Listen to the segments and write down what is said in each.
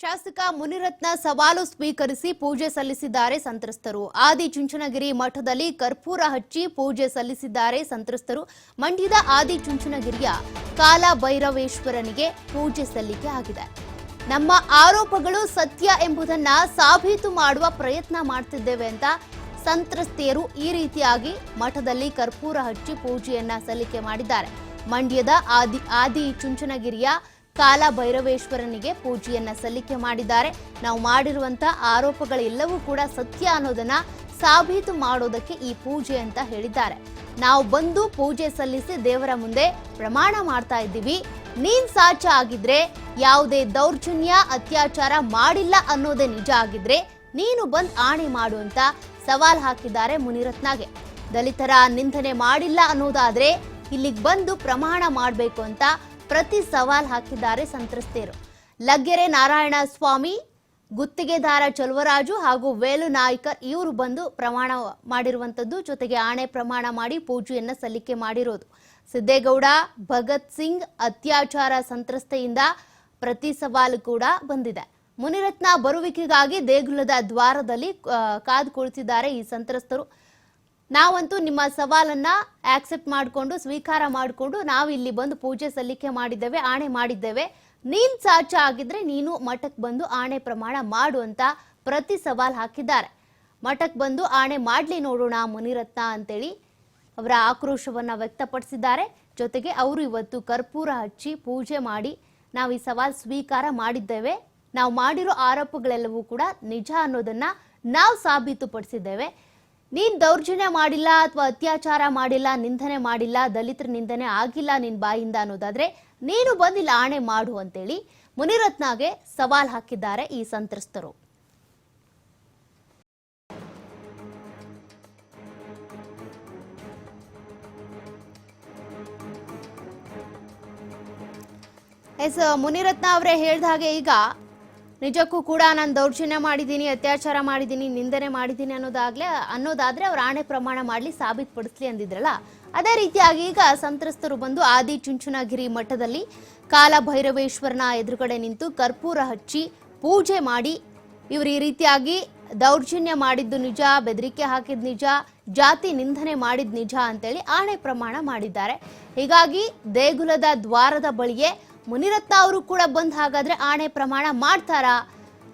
ಶಾಸಕ ಮುನಿರತ್ನ ಸವಾಲು ಸ್ವೀಕರಿಸಿ ಪೂಜೆ ಸಲ್ಲಿಸಿದ್ದಾರೆ ಸಂತ್ರಸ್ತರು. ಆದಿ ಚುಂಚನಗಿರಿ ಮಠದಲ್ಲಿ ಕರ್ಪೂರ ಹಚ್ಚಿ ಪೂಜೆ ಸಲ್ಲಿಸಿದ್ದಾರೆ ಸಂತ್ರಸ್ತರು. ಮಂಡ್ಯದ ಆದಿ ಚುಂಚನಗಿರಿಯ ಕಾಲ ಭೈರವೇಶ್ವರನಿಗೆ ಪೂಜೆ ಸಲ್ಲಿಕೆ ಆಗಿದೆ. ನಮ್ಮ ಆರೋಪಗಳು ಸತ್ಯ ಎಂಬುದನ್ನ ಸಾಬೀತು ಮಾಡುವ ಪ್ರಯತ್ನ ಮಾಡ್ತಿದ್ದೇವೆ ಅಂತ ಸಂತ್ರಸ್ತೆಯರು ಈ ರೀತಿಯಾಗಿ ಮಠದಲ್ಲಿ ಕರ್ಪೂರ ಹಚ್ಚಿ ಪೂಜೆಯನ್ನ ಸಲ್ಲಿಕೆ ಮಾಡಿದ್ದಾರೆ. ಮಂಡ್ಯದ ಆದಿ ಆದಿ ಚುಂಚನಗಿರಿಯ ಕಾಲ ಭೈರವೇಶ್ವರನಿಗೆ ಪೂಜೆಯನ್ನ ಸಲ್ಲಿಕೆ ಮಾಡಿದ್ದಾರೆ. ನಾವು ಮಾಡಿರುವಂತ ಆರೋಪಗಳೆಲ್ಲವೂ ಕೂಡ ಸತ್ಯ ಅನ್ನೋದನ್ನ ಸಾಬೀತು ಮಾಡೋದಕ್ಕೆ ಈ ಪೂಜೆ ಅಂತ ಹೇಳಿದ್ದಾರೆ. ನಾವು ಬಂದು ಪೂಜೆ ಸಲ್ಲಿಸಿ ದೇವರ ಮುಂದೆ ಪ್ರಮಾಣ ಮಾಡ್ತಾ ಇದ್ದೀವಿ. ನೀನ್ ಸಾಚ ಆಗಿದ್ರೆ, ಯಾವುದೇ ದೌರ್ಜನ್ಯ, ಅತ್ಯಾಚಾರ ಮಾಡಿಲ್ಲ ಅನ್ನೋದೇ ನಿಜ ಆಗಿದ್ರೆ, ನೀನು ಬಂದ್ ಆಣೆ ಮಾಡು ಅಂತ ಸವಾಲ್ ಹಾಕಿದ್ದಾರೆ ಮುನಿರತ್ನಾಗೆ. ದಲಿತರ ನಿಂದನೆ ಮಾಡಿಲ್ಲ ಅನ್ನೋದಾದ್ರೆ ಇಲ್ಲಿಗೆ ಬಂದು ಪ್ರಮಾಣ ಮಾಡಬೇಕು ಅಂತ ಪ್ರತಿ ಸವಾಲ್ ಹಾಕಿದ್ದಾರೆ ಸಂತ್ರಸ್ತೆಯರು ಲಗ್ಗೆರೆ ನಾರಾಯಣ ಸ್ವಾಮಿ, ಗುತ್ತಿಗೆದಾರ ಚಲುವರಾಜು ಹಾಗೂ ವೇಲು ನಾಯ್ಕರ್ ಇವರು ಬಂದು ಪ್ರಮಾಣ ಮಾಡಿರುವಂಥದ್ದು, ಜೊತೆಗೆ ಆಣೆ ಪ್ರಮಾಣ ಮಾಡಿ ಪೂಜೆಯನ್ನು ಸಲ್ಲಿಕೆ ಮಾಡಿರೋದು. ಸಿದ್ದೇಗೌಡ, ಭಗತ್ ಸಿಂಗ್ ಅತ್ಯಾಚಾರ ಸಂತ್ರಸ್ತೆಯಿಂದ ಪ್ರತಿ ಸವಾಲು ಕೂಡ ಬಂದಿದೆ. ಮುನಿರತ್ನ ಬರುವಿಕೆಗಾಗಿ ದೇಗುಲದ ದ್ವಾರದಲ್ಲಿ ಕಾದು ಕುಳಿತಿದ್ದಾರೆ ಈ ಸಂತ್ರಸ್ತರು. ನಾವಂತೂ ನಿಮ್ಮ ಸವಾಲನ್ನ ಆಕ್ಸೆಪ್ಟ್ ಮಾಡಿಕೊಂಡು, ಸ್ವೀಕಾರ ಮಾಡಿಕೊಂಡು ನಾವು ಇಲ್ಲಿ ಬಂದು ಪೂಜೆ ಸಲ್ಲಿಕೆ ಮಾಡಿದ್ದೇವೆ, ಆಣೆ ಮಾಡಿದ್ದೇವೆ. ನೀನ್ ಸಾಚ ಆಗಿದ್ರೆ ನೀನು ಮಠಕ್ಕೆ ಬಂದು ಆಣೆ ಪ್ರಮಾಣ ಮಾಡು ಅಂತ ಪ್ರತಿ ಸವಾಲ್ ಹಾಕಿದ್ದಾರೆ. ಮಠಕ್ಕೆ ಬಂದು ಆಣೆ ಮಾಡ್ಲಿ ನೋಡೋಣ ಮುನಿರತ್ನ ಅಂತೇಳಿ ಅವರ ಆಕ್ರೋಶವನ್ನ ವ್ಯಕ್ತಪಡಿಸಿದ್ದಾರೆ. ಜೊತೆಗೆ ಅವರು ಇವತ್ತು ಕರ್ಪೂರ ಹಚ್ಚಿ ಪೂಜೆ ಮಾಡಿ ನಾವು ಈ ಸವಾಲ್ ಸ್ವೀಕಾರ ಮಾಡಿದ್ದೇವೆ. ನಾವು ಮಾಡಿರೋ ಆರೋಪಗಳೆಲ್ಲವೂ ಕೂಡ ನಿಜ ಅನ್ನೋದನ್ನ ನಾವು ಸಾಬೀತುಪಡಿಸಿದ್ದೇವೆ. ನೀನ್ ದೌರ್ಜನ್ಯ ಮಾಡಿಲ್ಲ ಅಥವಾ ಅತ್ಯಾಚಾರ ಮಾಡಿಲ್ಲ, ನಿಂದನೆ ಮಾಡಿಲ್ಲ, ದಲಿತರ ನಿಂದನೆ ಆಗಿಲ್ಲ ನಿನ್ ಬಾಯಿಂದ ಅನ್ನೋದಾದ್ರೆ ನೀನು ಬಂದಿಲ್ಲ, ಆಣೆ ಮಾಡು ಅಂತೇಳಿ ಮುನಿರತ್ನಾಗೆ ಸವಾಲ್ ಹಾಕಿದ್ದಾರೆ ಈ ಸಂತ್ರಸ್ತರು. ಎಸ್, ಮುನಿರತ್ನ ಅವರೇ ಹೇಳ್ದ ಹಾಗೆ ಈಗ ನಿಜಕ್ಕೂ ಕೂಡ ನಾನು ದೌರ್ಜನ್ಯ ಮಾಡಿದ್ದೀನಿ, ಅತ್ಯಾಚಾರ ಮಾಡಿದ್ದೀನಿ, ನಿಂದನೆ ಮಾಡಿದ್ದೀನಿ ಅನ್ನೋದಾಗ್ಲೇ, ಅನ್ನೋದಾದ್ರೆ ಅವ್ರು ಆಣೆ ಪ್ರಮಾಣ ಮಾಡಲಿ, ಸಾಬೀತುಪಡಿಸ್ಲಿ ಅಂದಿದ್ರಲ್ಲ. ಅದೇ ರೀತಿಯಾಗಿ ಈಗ ಸಂತ್ರಸ್ತರು ಬಂದು ಆದಿ ಚುಂಚನಗಿರಿ ಮಠದಲ್ಲಿ ಕಾಲ ಭೈರವೇಶ್ವರನ ಎದುರುಗಡೆ ನಿಂತು ಕರ್ಪೂರ ಹಚ್ಚಿ ಪೂಜೆ ಮಾಡಿ, ಇವರು ಈ ರೀತಿಯಾಗಿ ದೌರ್ಜನ್ಯ ಮಾಡಿದ್ದು ನಿಜ, ಬೆದರಿಕೆ ಹಾಕಿದ ನಿಜ, ಜಾತಿ ನಿಂದನೆ ಮಾಡಿದ ನಿಜ ಅಂತೇಳಿ ಆಣೆ ಪ್ರಮಾಣ ಮಾಡಿದ್ದಾರೆ. ಹೀಗಾಗಿ ದೇಗುಲದ ದ್ವಾರದ ಬಳಿಯೇ ಮುನಿರತ್ನ ಅವರು ಕೂಡ ಬಂದು ಹಾಗಾದ್ರೆ ಆಣೆ ಪ್ರಮಾಣ ಮಾಡ್ತಾರಾ?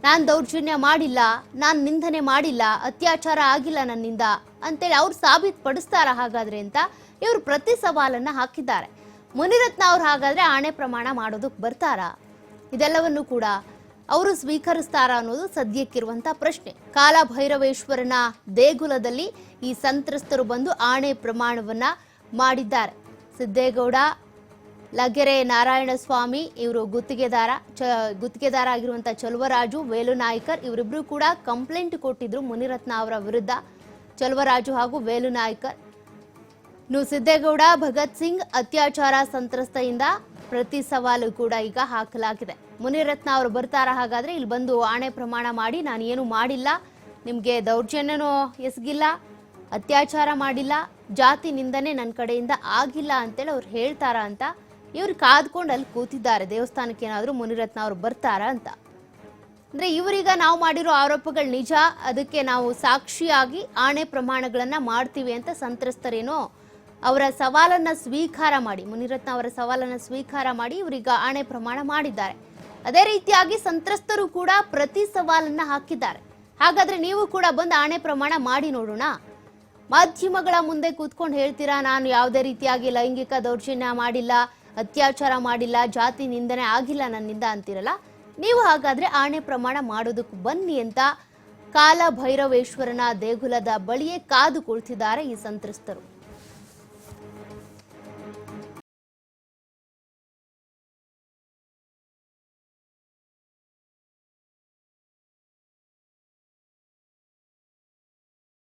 ನಾನು ದೌರ್ಜನ್ಯ ಮಾಡಿಲ್ಲ, ನಾನು ನಿಂದನೆ ಮಾಡಿಲ್ಲ, ಅತ್ಯಾಚಾರ ಆಗಿಲ್ಲ ನನ್ನಿಂದ ಅಂತೇಳಿ ಅವ್ರು ಸಾಬೀತು ಪಡಿಸ್ತಾರ ಹಾಗಾದ್ರೆ ಅಂತ ಇವರು ಪ್ರತಿ ಸವಾಲನ್ನು ಹಾಕಿದ್ದಾರೆ. ಮುನಿರತ್ನ ಅವ್ರು ಹಾಗಾದ್ರೆ ಆಣೆ ಪ್ರಮಾಣ ಮಾಡೋದಕ್ಕೆ ಬರ್ತಾರಾ? ಇದೆಲ್ಲವನ್ನು ಕೂಡ ಅವರು ಸ್ವೀಕರಿಸ್ತಾರ ಅನ್ನೋದು ಸದ್ಯಕ್ಕಿರುವಂತ ಪ್ರಶ್ನೆ. ಕಾಲ ಭೈರವೇಶ್ವರನ ದೇಗುಲದಲ್ಲಿ ಈ ಸಂತ್ರಸ್ತರು ಬಂದು ಆಣೆ ಪ್ರಮಾಣವನ್ನ ಮಾಡಿದ್ದಾರೆ. ಸಿದ್ದೇಗೌಡ ಲಗ್ಗೆರೆ ನಾರಾಯಣಸ್ವಾಮಿ ಇವರು ಗುತ್ತಿಗೆದಾರ, ಚ ಗುತ್ತಿಗೆದಾರ ಆಗಿರುವಂಥ ಚಲುವರಾಜು ವೇಲು ನಾಯ್ಕರ್ ಇವರಿಬ್ಬರು ಕೂಡ ಕಂಪ್ಲೇಂಟ್ ಕೊಟ್ಟಿದ್ರು ಮುನಿರತ್ನ ಅವರ ವಿರುದ್ಧ. ಚಲುವರಾಜು ಹಾಗೂ ವೇಲು ನಾಯ್ಕರ್ ಇನ್ನು ಸಿದ್ದೇಗೌಡ, ಭಗತ್ ಸಿಂಗ್ ಅತ್ಯಾಚಾರ ಸಂತ್ರಸ್ತೆಯಿಂದ ಪ್ರತಿ ಸವಾಲು ಕೂಡ ಈಗ ಹಾಕಲಾಗಿದೆ. ಮುನಿರತ್ನ ಅವರು ಬರ್ತಾರ ಹಾಗಾದ್ರೆ ಇಲ್ಲಿ ಬಂದು ಆಣೆ ಪ್ರಮಾಣ ಮಾಡಿ, ನಾನು ಏನು ಮಾಡಿಲ್ಲ, ನಿಮಗೆ ದೌರ್ಜನ್ಯನೂ ಎಸಗಿಲ್ಲ, ಅತ್ಯಾಚಾರ ಮಾಡಿಲ್ಲ, ಜಾತಿ ನಿಂದನೆ ನನ್ನ ಕಡೆಯಿಂದ ಆಗಿಲ್ಲ ಅಂತೇಳಿ ಅವ್ರು ಹೇಳ್ತಾರ ಅಂತ ಇವ್ರು ಕಾದ್ಕೊಂಡು ಅಲ್ಲಿ ಕೂತಿದ್ದಾರೆ, ದೇವಸ್ಥಾನಕ್ಕೆ ಏನಾದರೂ ಮುನಿರತ್ನ ಅವರು ಬರ್ತಾರ ಅಂತ. ಅಂದ್ರೆ ಇವರೀಗ ನಾವು ಮಾಡಿರೋ ಆರೋಪಗಳು ನಿಜ, ಅದಕ್ಕೆ ನಾವು ಸಾಕ್ಷಿಯಾಗಿ ಆಣೆ ಪ್ರಮಾಣಗಳನ್ನ ಮಾಡ್ತೀವಿ ಅಂತ ಸಂತ್ರಸ್ತರೇನೋ ಅವರ ಸವಾಲನ್ನು ಸ್ವೀಕಾರ ಮಾಡಿ, ಮುನಿರತ್ನ ಅವರ ಸವಾಲನ್ನು ಸ್ವೀಕಾರ ಮಾಡಿ ಇವರೀಗ ಆಣೆ ಪ್ರಮಾಣ ಮಾಡಿದ್ದಾರೆ. ಅದೇ ರೀತಿಯಾಗಿ ಸಂತ್ರಸ್ತರು ಕೂಡ ಪ್ರತಿ ಸವಾಲನ್ನು ಹಾಕಿದ್ದಾರೆ. ಹಾಗಾದ್ರೆ ನೀವು ಕೂಡ ಬಂದು ಆಣೆ ಪ್ರಮಾಣ ಮಾಡಿ ನೋಡೋಣ. ಮಾಧ್ಯಮಗಳ ಮುಂದೆ ಕೂತ್ಕೊಂಡು ಹೇಳ್ತೀರಾ, ನಾನು ಯಾವುದೇ ರೀತಿಯಾಗಿ ಲೈಂಗಿಕ ದೌರ್ಜನ್ಯ ಮಾಡಿಲ್ಲ ಅತ್ಯಾಚಾರ ಮಾಡಿಲ್ಲ, ಜಾತಿ ನಿಂದನೆ ಆಗಿಲ್ಲ ನನ್ನಿಂದ ಅಂತಿರಲ್ಲ, ನೀವು ಹಾಗಾದ್ರೆ ಆಣೆ ಪ್ರಮಾಣ ಮಾಡೋದಕ್ಕೆ ಬನ್ನಿ ಅಂತ ಕಾಲ ಭೈರವೇಶ್ವರನ ದೇಗುಲದ ಬಳಿಯೇ ಕಾದು ಕುಳಿತಿದ್ದಾರೆ ಈ ಸಂತ್ರಸ್ತರು.